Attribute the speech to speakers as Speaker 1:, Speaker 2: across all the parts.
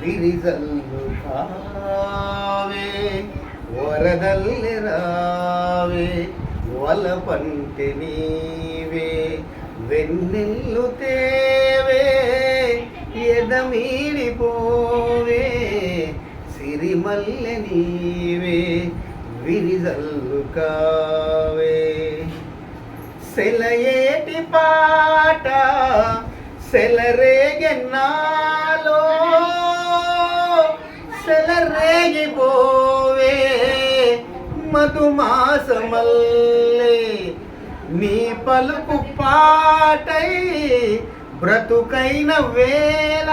Speaker 1: విరిజల్లు కావే వరదల్లి రావే వల పంటి నీవే వెన్నెల్లు తేవే ఎదమీడిపోవే సిరిమల్లె నీవే విరిజల్లు కావే. సెలయేటి పాట సెలరేగెన్నాలో సెలరేగిపోవే మధుమాసమల్లే. నీ పలుకు పాటై బ్రతుకైన వేళ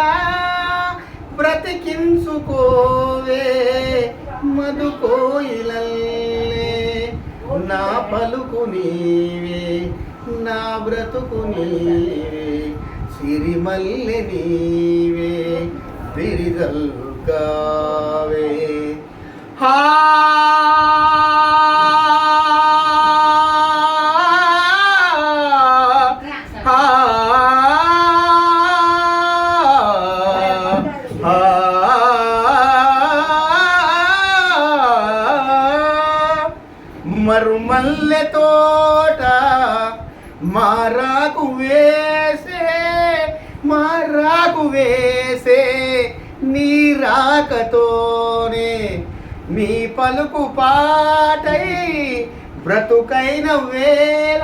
Speaker 1: బ్రతికించుకోవే మధుకోయిలల్లే. నా పలుకు నీవే నా బ్రతుకు నీవే. సిరిమల్లి నీవే బిరిదల్గావే హా! మరుమల్లె తోట మారాకు వే మారాకు వేసే నీ రాకతోనే మీ పలుకు పాటై బ్రతుకైన వేళ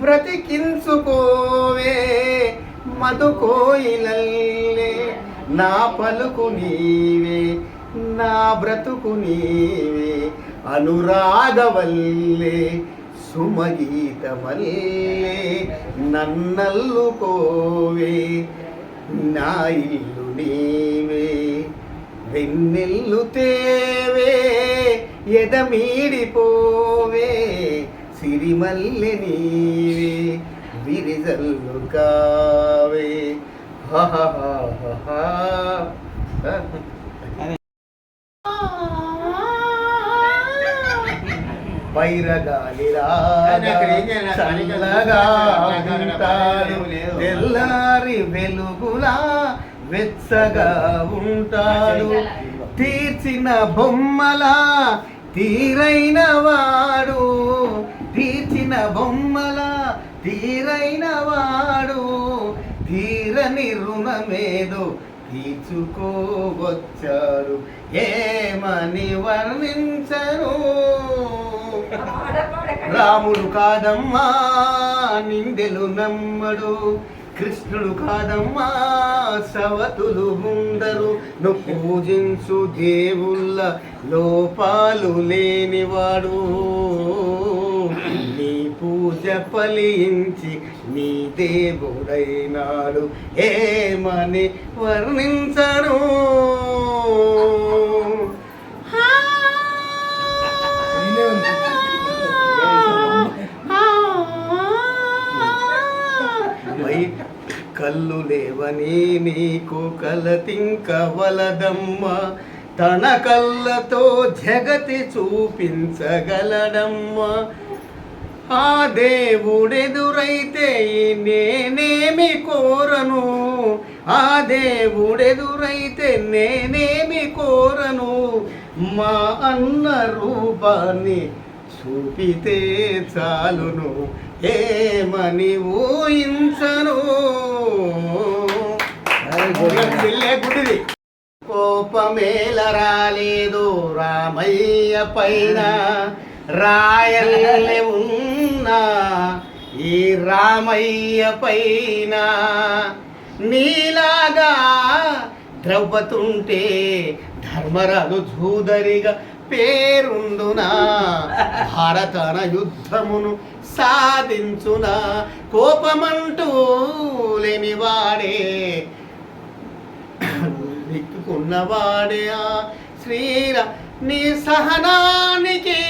Speaker 1: బ్రతికించుకోవే మధుకోయిలల్లే. నా పలుకు నీవే నా బ్రతుకు నీవే అనురాగవల్లే సుమగీతమల్లే నన్నల్లుకోవే. నా ఇల్లు నీవే వెన్నెల్లు తేవే ఎదమీడిపోవే సిరిమల్లె నీవే విరిజల్లు కావే. హా హా హా హా. చల్లగా ఉంటాడు తెల్లారి వెలుగులా వెచ్చగా ఉంటాడు తీర్చిన బొమ్మలా తీరైన వాడు. తీర్చిన బొమ్మలా తీరైన వాడు. తీరని రుణమేదో తీర్చుకోవచ్చారు ఏమని వర్ణించరు? రాముడు కాదమ్మా నిందెలు నమ్మడు. కృష్ణుడు కాదమ్మా సవతులు ఉండరు. నువ్వు పూజించు దేవుళ్ళ లోపాలు లేనివాడు. నీ పూజ ఫలించి నీ దేవుడైనాడు. ఏమని వర్ణించను. కలతింకవలదమ్మ తన కళ్ళతో జగతి చూపించగలడమ్మ. ఆ దేవుడెదురైతే నేనేమి కోరను? ఆ దేవుడెదురైతే నేనేమి కోరను? మా అన్న రూపాన్ని చూపితే చాలును. ఏమని ఊహించను? గుడిది కోపమేల రాలేదు రామయ్య పైన. రాయల్లే ఉన్నా ఈ రామయ్య పైన. నీలాగా ద్రౌపతుంటే ధర్మరాజు జూదరిగా పేరుండునా? భారతన యుద్ధమును సాధించునా? కోపమంటూ లేనివాడే దిక్కుకున్నవాడే ఆ శ్రీరా నీ సహనానికి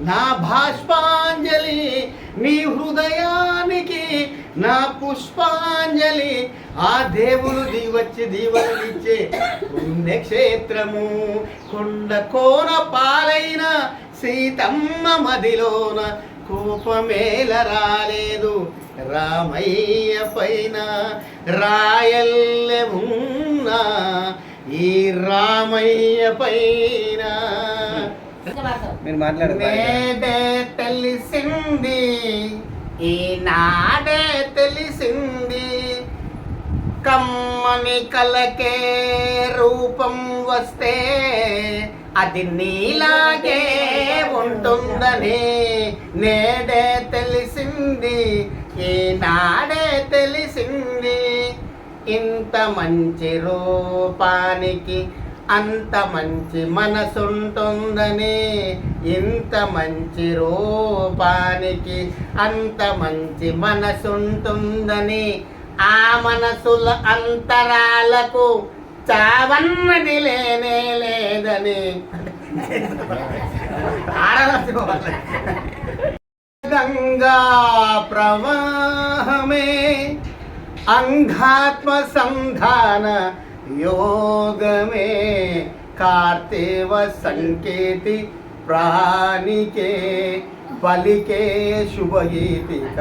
Speaker 1: నా భాష్పాంజలి నీ హృదయానికి నా పుష్పాంజలి. ఆ దేవుడు దివచ్చి దీవనిచ్చే పుణ్యక్షేత్రము కొండ కోన పాలైన సీతమ్మ మదిలోన కోపమేల రాలేదు. రామయ్య పైన రాయల్లె ఉన్న రామయ్య పైన.
Speaker 2: మీరు మాట్లాడదు
Speaker 1: నేడే తెలిసింది ఈనాడే తెలిసింది. కమ్మని కలకే రూపం వస్తే అది నీలాగే ఉంటుందని నేడే తెలిసింది. ఈనాడే తెలిసింది. ఇంత మంచి రూపానికి అంత మంచి మనసుంటుందని. ఇంత మంచి రూపానికి అంత మంచి మనసుంటుందని. ఆ మనసుల అంతరాలకు చావన్నది లేనే లేదని. గంగా ప్రవాహమే అంఘాత్మ సంధాన యోగమే కార్తేవ సంకేతి ప్రాణికే పలికే శుభగీతిక.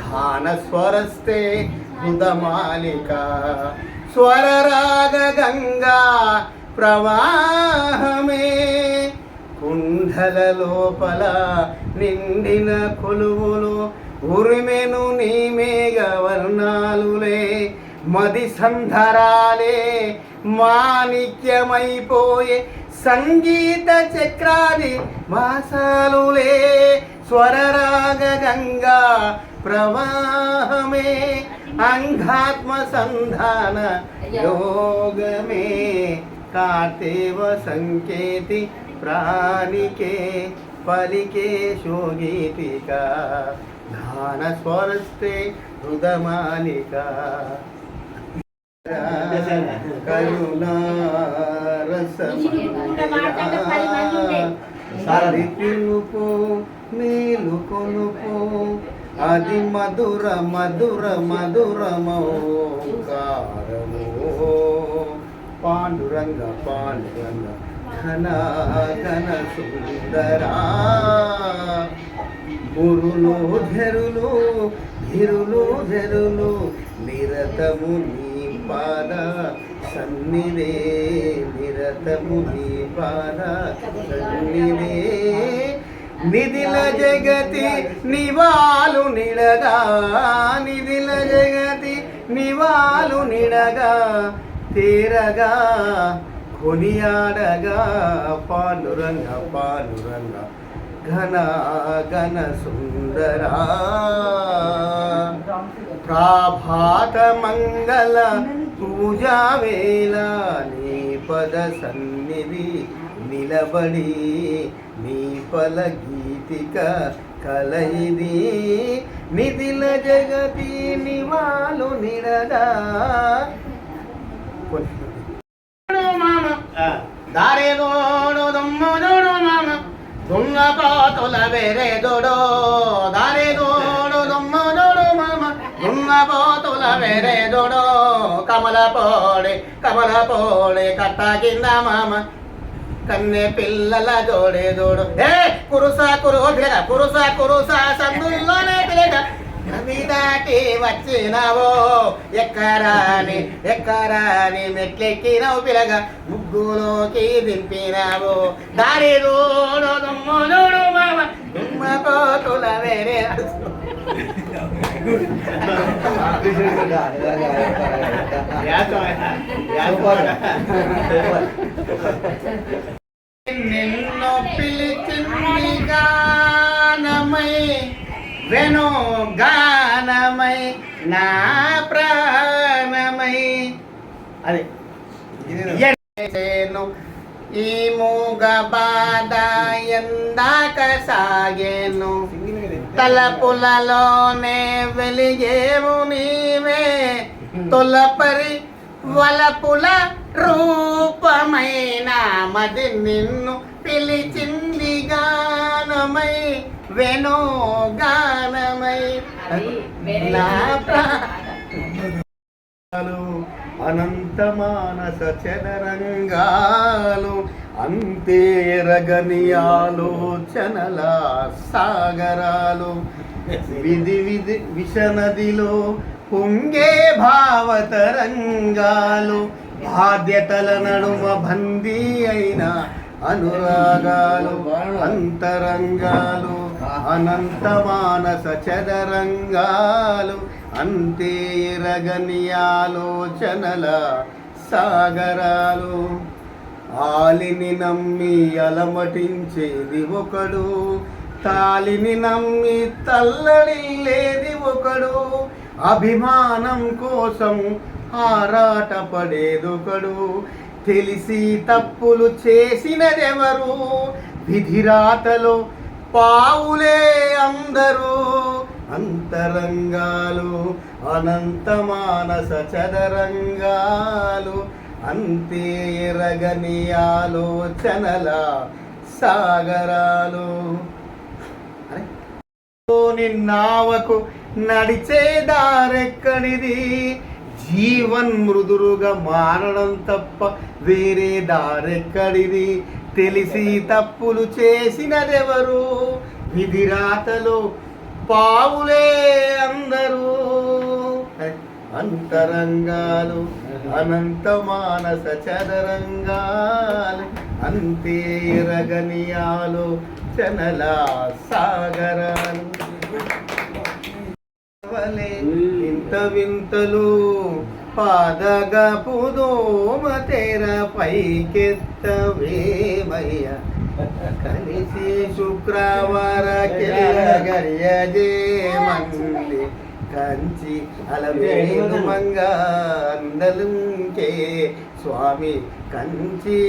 Speaker 1: ఘాన స్వరస్తే హృదమాలిక. స్వరరాగ గంగా ప్రవాహమే కుండల లోపల నిండిన కొలువులు ఉరిమెను నీ మేఘవర్ణాలులే మది సంధరాలే మాణిక్యమైపోయే సంగీత చక్రాది మాసాలులే. స్వరరాగ గంగా ప్రవాహమే అంగాత్మ సంధాన యోగమే కార్తేవ సంకేతి ప్రాణికే పలికే శోగీతిక ధాన స్వరస్తే హృదమాలిక. కరుణారసరి పిలుపు నీలు కొనుపు అది మధుర మధుర మధురమౌకారము పాండురంగ పాండురంగ ఘన ఘన సుందరా. గురులు ధరులు ధిరులు ధరులు నిరతము నీ పాద సన్నిరే నిరతము నీ పాద సన్నిరే నిధిల జగతి నివాలు నిడగా నిధిల జగతి నివాలు నిడగా తీరగా కొనియాడగా పాండురంగ పాండురంగ ఘన ఘన సుందరా. ప్రాభాత మంగళ పూజా వేళ నీ పద సన్నిధి నిలబడి నీ పల గీతిక కలయిది. నిధిల జగతి నివాలు నిడగా మామ దారే దోడు దుమ్ము దోడు మామ. దున్న పాతుల వేరే దోడో. దారే దోడు దుమ్ము దోడు మామ. దున్న పాతుల వేరే దోడో. కమల పోడే కమల పోడే కట్ట కింద మామ. కన్నె పిల్లల జోడే జోడు. ఏ కురుస కురు కురుస కురుస సందుల్లోనే పిలగ నది దాటి వచ్చినావో ఎక్కరాని ఎక్కరాని మెట్లెక్కినావు పిలగ ముగ్గులోకి దింపినావు. దారి దోడు దుమ్ము దోడు మామ దుమ్మ కోతుల వేరే. నిన్ను పిలిచింది గానమై వెను గానమై నా ప్రాణమై. అది. ఎన్నేను ఈ మూగ బాధ ఎందాక సాగేను. తలపులలోనే వెలిగేవు నీవే. తొలపరి వలపుల రూపమైన మది నిన్ను పిలిచింది గానమై వెనో గానమై. అనంత మానస చదరంగాలు అంతేరగని ఆలోచనల సాగరాలు. విధి విధి విషనదిలో పొంగే భావతరంగాలు బాధ్యతల నడుమ బందీ అయిన అనురాగాలు అంతరంగాలు అనంత మానస చదరంగాలు అంతే ఆలోచనల సాగరాలు. ఆలిని నమ్మి అలమటించేది ఒకడు తాలిని నమ్మి తల్లడిల్లేది ఒకడు. అభిమానం కోసం ఆరాటపడేదొకడు తెలిసి తప్పులు చేసినదెవరు? విధిరాతలో పావులే అందరూ. అంతరంగాలు అనంత మానస చదరంగాలు. అంతే ఎరగని ఆలోచనల సాగరాలు. నిన్నావకు నడిచే దారెక్కడిది జీవన్ మృదురుగా మారడం తప్ప వేరే దారెక్కడిది? తెలిసి తప్పులు చేసినదెవరు? విధిరాతలో పావులే అందరూ. అంతరంగాలు అనంత మానస చదరంగాలు అంతే రగనియాలు చనలా సాగరాలు. వలె ఇంత వింతలు పాదగపు దోమ తెర పైకెత్తవేమయ్య కలిసి శుక్రవార గరియజే మంది కంచి అలవేలు మంగ అందలుంకే స్వామి కంచి.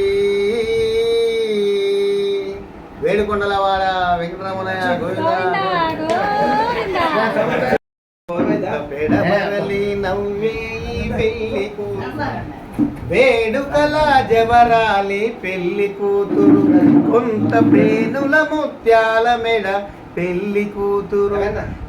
Speaker 1: వేడుకొండలవాడ వెంకటరమణయ్య గోవింద. పెడమరలి నవ్వే ఈ పెళ్ళి కూతురు. వేడుకల జవరాలి పెళ్ళి కూతురు. కొంత పేనుల ముత్యాల మెడ పెళ్ళి కూతురు.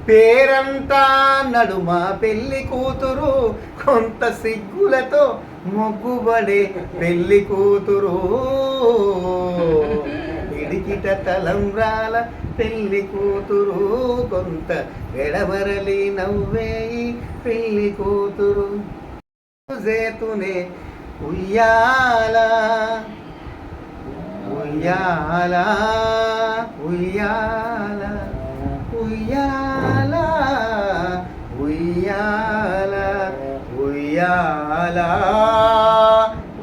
Speaker 1: పేరంతా నడుమ పెళ్ళి కూతురు. కొంత సిగ్గులతో మొగ్గుబడే పెళ్ళి కూతురు. పిడికిట తలంబ్రాల పెళ్ళి కూతురు కొంత ఎడమరలి నవ్వేయి పెళ్ళి కూతురు జేతునే ఉయ్యాల ఉయ్యాల ఉయ్యాల ఉయ్యాల ఉయ్యాల ఉయ్యాల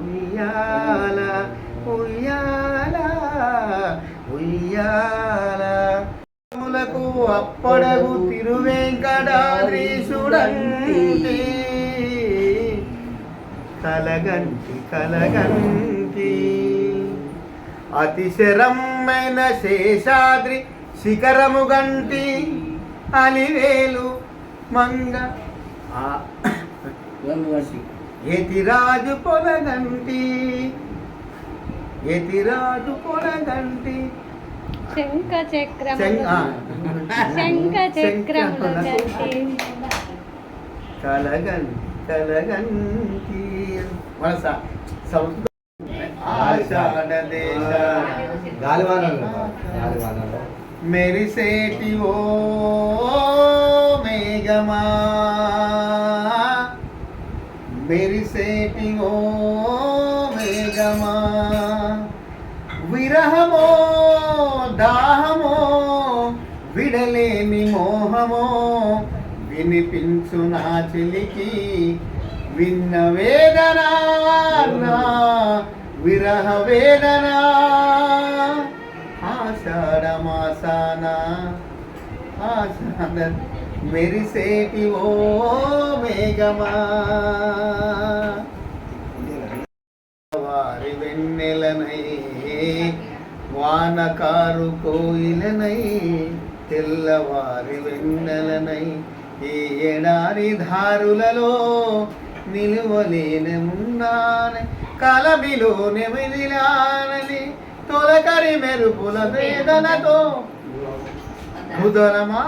Speaker 1: ఉయ్యాల ఉయ్యాల ఉయ్యాల. అప్పడగు తిరువెంకటాద్రీశుడంటి కలగంటి కలగంటి. అతిశరమైన శేషాద్రి శిఖరము గంటి అలివేలు మంగ. ఎతిరాజు పొలగంటి ఎతిరాజు పొలగంటి.
Speaker 3: శంఖ చక్రం
Speaker 1: శంఖ
Speaker 3: చక్రం కలగన్
Speaker 1: కలగంటి వలస ఆషాఢ దేశ
Speaker 2: గాలివానలో
Speaker 1: ఓ మేఘమా. మెరిసేటి ఓ విరహమో దాహమో విడలేని మోహమో వినిపించు నా చెలికి విన్న వేదనా నా విరహ వేదనా. ఆషాఢమాసాన ఆషాఢ మెరిసేటి ఓ మేఘమా. వారి వెన్నెలనై వానకారు కోయిలనై తెల్లవారి వెన్నెలనై ఈ ఎడారి ధారులలో నిలువలేనమున్నానే కలబిలోనే మెదిలానని తొలకరి మెరుపుల వేదనతో ఉదరమా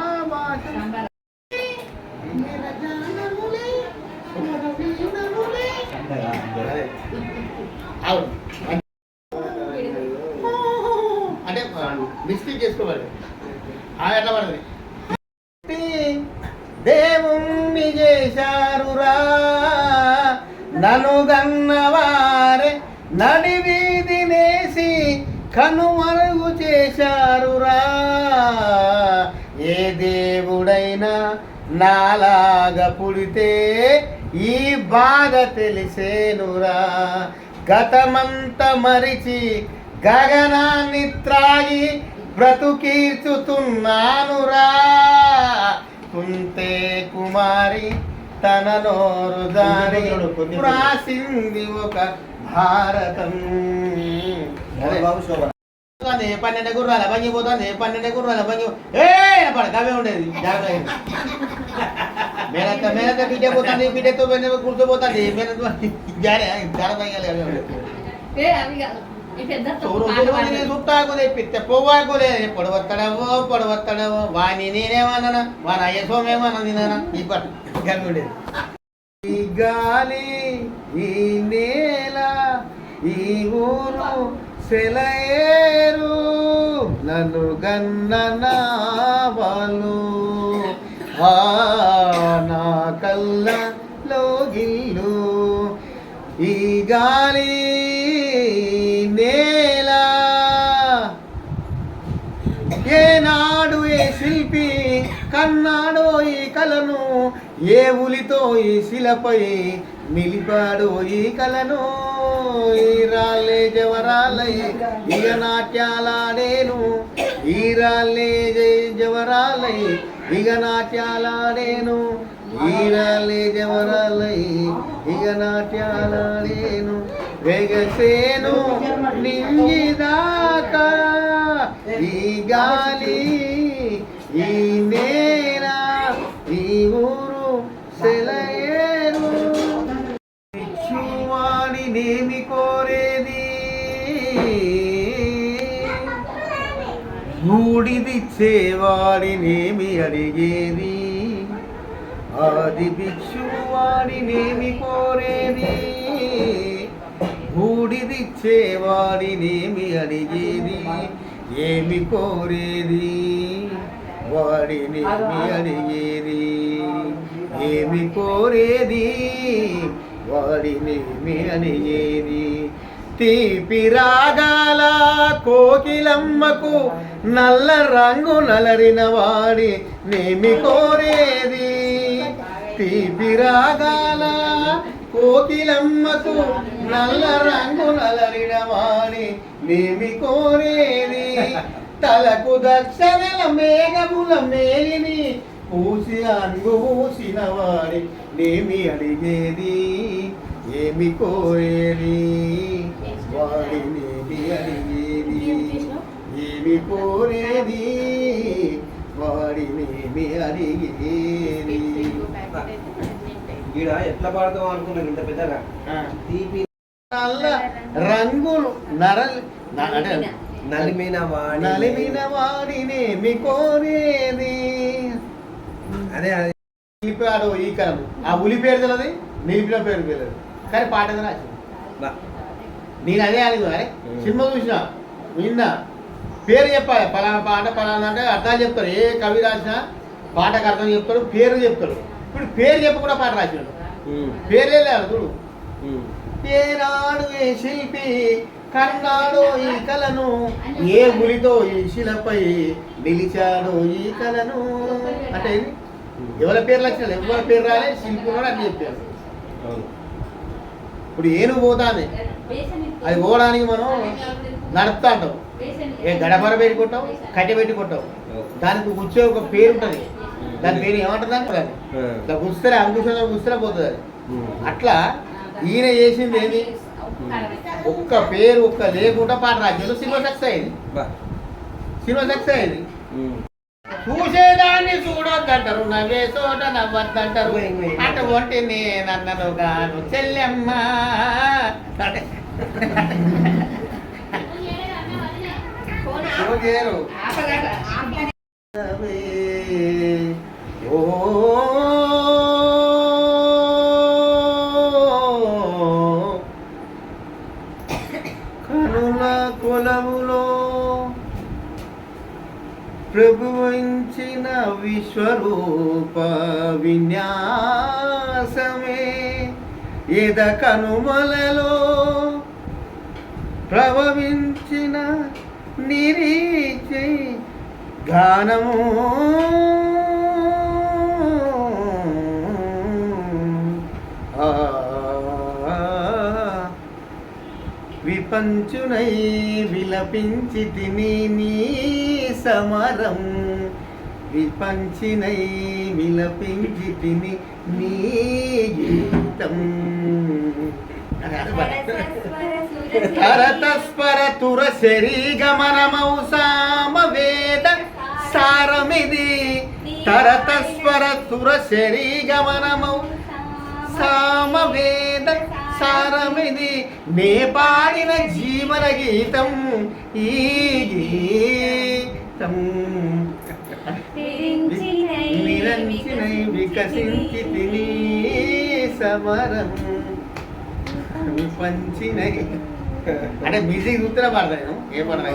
Speaker 1: అవును. మిస్టేక్ చేసుకోవాలి. ఆ ఎట్లా దేవుణ్ణి చేశారురా నన్ను గన్నవారే నడి వీధినేసి కనుమరుగు చేశారురా. ఏ దేవుడైనా నాలాగా పుడితే ఈ బాధ తెలిసేనురా. గతమంత మరిచి గగనాన్ని త్రాగి బ్రతుకీర్చుతున్నానురా కుంతే కుమారి తన నోరు దారి రాసింది ఒక భారతం. పన్నెండు గుర్రాల బంగి పోతుంది పన్నెండు గుర్రాల బంగి ఏ పడ గవే ఉండేది. మేనత్త మేనత్త బిడ్డ పోతుంది బిడ్డతో కూర్చోపోతుంది మేనత్త జారే జాగ్రత్త
Speaker 3: ఏ
Speaker 1: చుట్టాకు తెప్పిస్తే పొవ్వాకులే పొడవత్తడవో పొడవత్తడవో వాని నేనేమన్నా వాని అయ్యసోమేమన్నా తిననా ఈ పట్టు గవి ఉండేది ఈ గాలి ఈ నేల ఈ ఊరు సెలయేరు నన్ను గన్న వాళ్ళు. నా కళ్ళ లోగిల్లు ఈ గాలి కన్నాడో ఈ కలను ఏ ఉలితో ఈ శిలపై నిలిపాడో ఈ కలను? ఈ రాళ్ళే జవరాలై ఇక నాట్యాలాడేను ఈ రాళ్ళే జై- జవరాలై ఇక నాట్యాలాడేను ఈరాలే జవరాలై ఇక నాట్యాలాడేను వెగసేను నింగిదాకా ఈ గాలి ఈ నే గుడిదిచ్చేవాడినేమి అడిగేది? ఆది భిక్షువాడినేమి కోరేది? గుడిదిచ్చేవాడినేమి అడిగేది? ఏమి కోరేది? వాడినేమి అడిగేది? ఏమి కోరేది? వాడినేమి అడిగేది? తీపి రాగాల కోకిలమ్మకు నల్ల రంగు నలరిన వాడి నేమి కోరేది? తీపి రాగాల కోకిలమ్మకు నల్ల రంగు నలరిన వాడి నేమి కోరేది? తలకు దక్షిణ మేఘముల మేలిని పూసి అంగు పూసిన వాడి నేమి అడిగేది? ఏమి కోరేది? వాడినేమి అడిగేది ఏమి కోరేది వాడినేమి అడిగేది
Speaker 2: ఈడ ఎట్లా పాడతావు అనుకున్నాను ఇంత పెద్దగా? తీపి
Speaker 1: నల్ల రంగులు నరల్ అంటే
Speaker 2: నలిమిన. వాడి
Speaker 1: నలిమిన వాడినేమి కోరేది
Speaker 2: అదే అదే.
Speaker 1: నిలిపాడు ఈ కలం ఆ ఉలి పేరు తెలియదు నిలిపిన పేరు తెలియదు కానీ పాట రాసింది. నేను అదే అని అరే సినిమా చూసిన విన్నా పేరు చెప్పాలి పలానా పాట పలానా అంటే అర్థాలు చెప్తారు ఏ కవి రాసినా పాటకు అర్థం చెప్తాడు పేరు చెప్తాడు ఇప్పుడు పేరు చెప్పకుండా పాట రాసినాడు.
Speaker 2: ఉమ్,
Speaker 1: పేరే లేదు చూడు. ఏనాడు ఏ శిల్పి కన్నాడో ఈ కలను ఏ గులితో ఈ శిలపై నిలిచాడో ఈ కలను. అంటే? ఎవరి పేర్లు వచ్చినా ఎవరి పేరు రాలే శిల్పి కూడా అని చెప్పారు. ఇప్పుడు ఏను పోతానే అది పోవడానికి మనం నడుపుతా అంటాం ఏ గడపర పెట్టుకుంటాం కట్టె పెట్టుకుంటాం దానికి కూర్చో ఒక పేరు ఉంటుంది. దాని పేరు ఏమంటుంది అంటే. ఇట్లా గుస్తలే అంకుశంలో గుస్తలే పోతుంది అది. అట్లా ఈయన చేసింది ఏంది? ఒక్క పేరు ఒక్క లేకుండా పాట రాజ్యంలో సినిమా సక్సెస్ అయింది. సినిమా సక్సెస్ అయింది. చూసేదాన్ని చూడొద్దంటారు నవ్వే చోట నవ్వద్దంటారు. అటువంటి నేనన్నను గాను చెల్లెమ్మ. కనుల కులములో ప్రభువించిన విశ్వరూప విన్యాసమే. ఎద కనుమలలో ప్రభవించిన నిరీచి గానము. ఆ, విపంచునై విలపించి తిని నీ సమరం. విపంచినై విలపించి తిని నీ గీతం తరతస్పర తుర శరీగమనమౌ సామవేద సారమిది. తరతస్పర తుర శరీగమనమౌ సామవేద సారమిది. నే పాడిన జీవన గీతం ఈ గీ గీతం నిరంచినై వికసించి తిని సమరం విపంచినై అంటే మ్యూజిక్ చూస్తేనే పడతాను ఏ పడతా